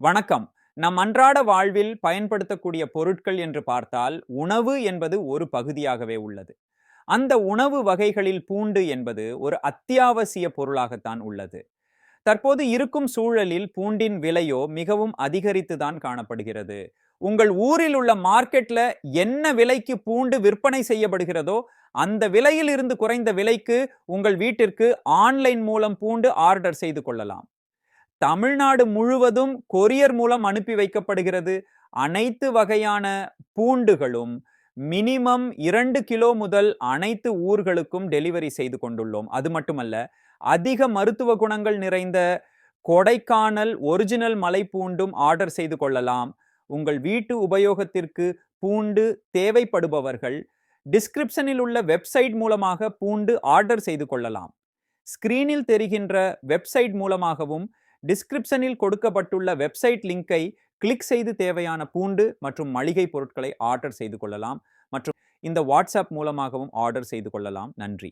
வணக்கம். நம் அன்றாட வாழ்வில் பயன்படுத்தக்கூடிய பொருட்கள் என்று பார்த்தால் உணவு என்பது ஒரு பகுதியாகவே உள்ளது. அந்த உணவு வகைகளில் பூண்டு என்பது ஒரு அத்தியாவசிய பொருளாகத்தான் உள்ளது. தற்போது இருக்கும் சூழலில் பூண்டின் விலையோ மிகவும் அதிகரித்து தான் காணப்படுகிறது. உங்கள் ஊரில் உள்ள மார்க்கெட்ல என்ன விலைக்கு பூண்டு விற்பனை செய்யப்படுகிறதோ அந்த விலையில் இருந்து குறைந்த விலைக்கு உங்கள் வீட்டிற்கு ஆன்லைன் மூலம் பூண்டு ஆர்டர் செய்து கொள்ளலாம். தமிழ்நாடு முழுவதும் கொரியர் மூலம் அனுப்பி வைக்கப்படுகிறது. அனைத்து வகையான பூண்டுகளும் மினிமம் இரண்டு கிலோ முதல் அனைத்து ஊர்களுக்கும் டெலிவரி செய்து கொண்டுள்ளோம். அது மட்டுமல்ல அதிக மருத்துவ குணங்கள் நிறைந்த கொடைக்கானல் ஒரிஜினல் மலை பூண்டும் ஆர்டர் செய்து கொள்ளலாம். உங்கள் வீட்டு உபயோகத்திற்கு பூண்டு தேவைப்படுபவர்கள் டிஸ்கிரிப்ஷனில் உள்ள வெப்சைட் மூலமாக பூண்டு ஆர்டர் செய்து கொள்ளலாம். ஸ்கிரீனில் தெரிகின்ற வெப்சைட் மூலமாகவும் டிஸ்கிரிப்ஷனில் கொடுக்கப்பட்டுள்ள வெப்சைட் லிங்கை கிளிக் செய்து தேவையான பூண்டு மற்றும் மளிகை பொருட்களை ஆர்டர் செய்து கொள்ளலாம் மற்றும் இந்த வாட்ஸ்அப் மூலமாகவும் ஆர்டர் செய்து கொள்ளலாம். நன்றி.